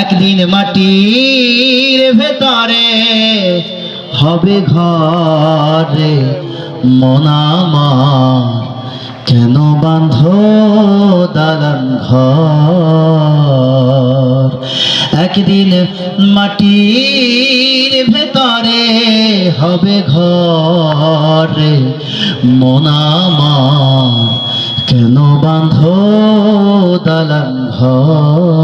একদিন মাটির ভেতরে হবে ঘরে মনামার কেন বান্ধ দালান ঘর? একদিন মাটির ভেতরে হবে ঘরে মনামার কেন বান্ধ দালান ঘর?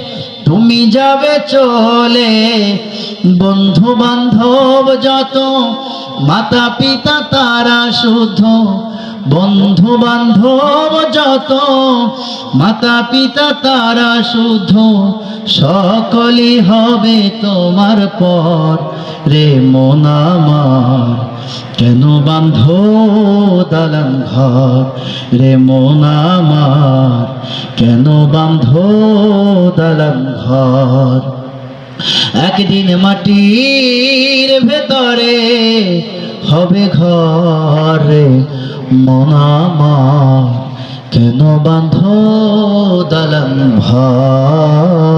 তুমি যাবে চলে বন্ধু বান্ধব যত মাতা পিতা তারা শুদ্ধ বন্ধু বান্ধব যত মাতা পিতা তারা শুদ্ধ সকলই হবে তোমার পর। রে মন কেন বান্ধ দালান ঘর? রে মন কেন বান্ধ দালান ঘর? একদিন মাটির ভেতরে হবে ঘর মনামা কেন বান্ধ দালান ঘর?